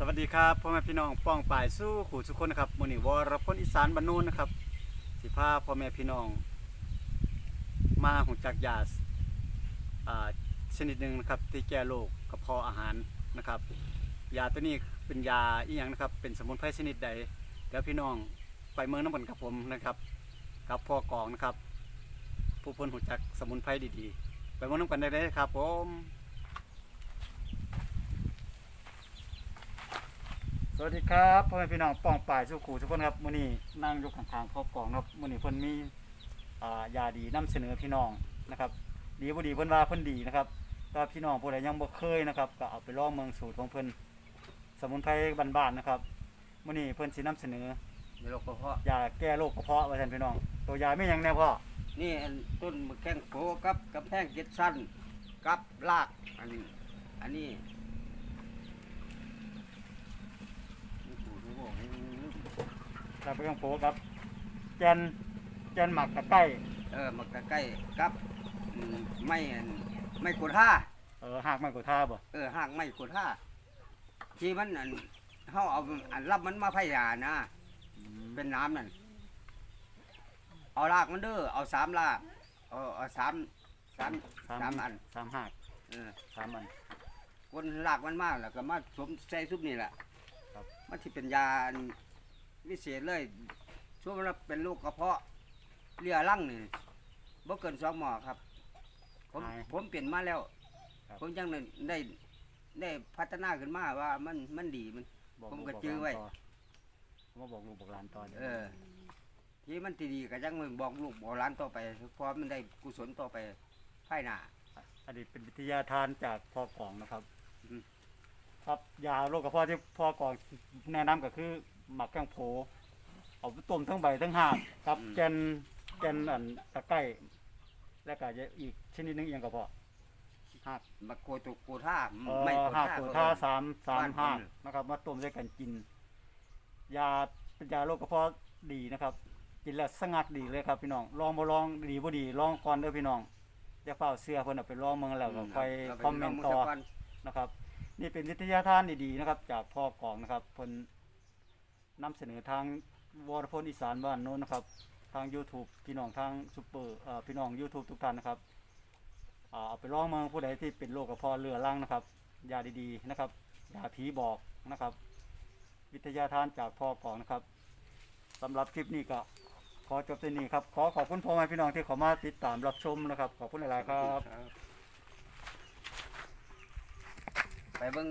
สวัสดีครับพ่อแม่พี่น้องป้องปายสู้ขู่ทุกคนนะครับมือนี้วรพลอีสานบ้านโน้นนะครับสิพาพ่อแม่พี่น้อง มาหูจักยาชนิดหนึ่งนะครับที่แก้โรคกระเพาะอาหารนะครับยาตัวนี้เป็นยาอีหยังนะครับ เป็นสมุนไพรชนิดใดเดี๋ยวพี่น้องไปเมืองน้ำมันกับผมนะครับกับพ่อกองนะครับ ผู้พ้นหูจักสมุนไพรดีๆ ไปเมืองน้ำกันได้เลยครับผม สวัสดีครับพ่อแม่พี่น้องป้องป่ายสุขูทุกคนครับมื้อนี้นั่งอยู่ข้างๆพ่อกองครับมื้อนี้เพิ่นมีอ่ายาดีนำเสนอพี่น้องนะครับ ดีบ่ดีเพิ่นว่าเพิ่นดีนะครับถ้าพี่น้องผู้ใดยังบ่เคยนะครับก็เอาไปลองเมืองสูตรของเพิ่นสมุนไพรบ้านๆนะครับมื้อนี้เพิ่นสินำเสนอในโรคกระเพาะยาแก้โรคกระเพาะว่าซั่นพี่น้อง ตัวยามีหยังแน่พ่อนี่อันต้นมะแข้งโผกับกระแพงเจ็ดสั้นกับรากอันนี้อันนี้ปู่รู้บ่ลืม เราไปกังโผครับแกนแกนหมักตะไคร้เออมะกะใกล้กับอืมไม่อันไม่กดท่าเออหากมันก็ท่าบ่เออหากไม่กดท่าที่มันอันเฮาเอาอันรับมันมาพยานะเป็นน้ำนั่นเอารากมันเด้อเอาสามรากเอาเอาสามสามสามอันสามหากเออ สามอัน คนลากมันมากแล้วก็มาสวมใส่ซุปนี่แหละครับ มันที่เป็นยาอัน วิเศษเลยช่วงเราเป็นโรคกระเพาะเลียรั่งนี่บ่เกินสองหมอครับ ผมผมเปลี่ยนมาแล้วผมยังได้ได้ได้พัฒนาขึ้นมาว่ามันมันดีมัน บอกผมลูก็บอกจื้อหลานไว้ต่ผมก็บอกลูกบอกหลานต่อดี๋ยวเออ ที่มันที่ดีก็ยังมึงบอกลูกบอกหลานต่อไปเพราะมันได้กุศลต่อไปภายหน้าอันนี้เป็นวิทยาทานจากพ่อกองนะครับ อืม ครับยาโรคกระเพาะที่พ่อกองแนะนำก็คือหมักแกงโผเอาไปต้มทั้งใบทั้งหากครับแกนแกนอันตะไคร้แล้วก็จะอีกชนิดหนึงอหยังกระเพาะหากมาโกตุโกท่าเอ่อไม่โกหากท่าตัวก็ท่าเออสามสามบ้านผมหากนะครับ มาต้มด้วยกันกิน ยาเป็นยาโรคกระเพาะดีนะครับ กินแล้วสงัดดีเลยครับพี่น้องลองบ่ลองดีบ่ดีลองก่อนเด้อพี่น้องอย่าเฝ้าเสื้อเพิ่นเอาไปลองเมืองแล้วก็ค่อยเราไปคอมเมนต์ลงต่อสักวันนะครับ นี่เป็นวิทยาทานดีๆนะครับ จากพ่อกองนะครับพนนำเสนอทางวรพลอีสานบ้านโน้นนะครับ ทาง YouTube พี่น้องทางซุปเปอร์พี่น้อง YouTube ทุกท่านนะครับเอาไปลองมืองผู้ใดที่เป็นโรคกระเพาะเรือรังนะครับยาดีๆนะครับยาผีบอกนะครับ วิทยาทานจากพ่อกองนะครับสำหรับคลิปนี้ก็ขอจบที่นี่ครับ ขอขอบคุณพ่อแม่พี่น้องที่เข้ามาติดตามรับชมนะครับ ขอบคุณหลายๆครับ ไปเบิ่ง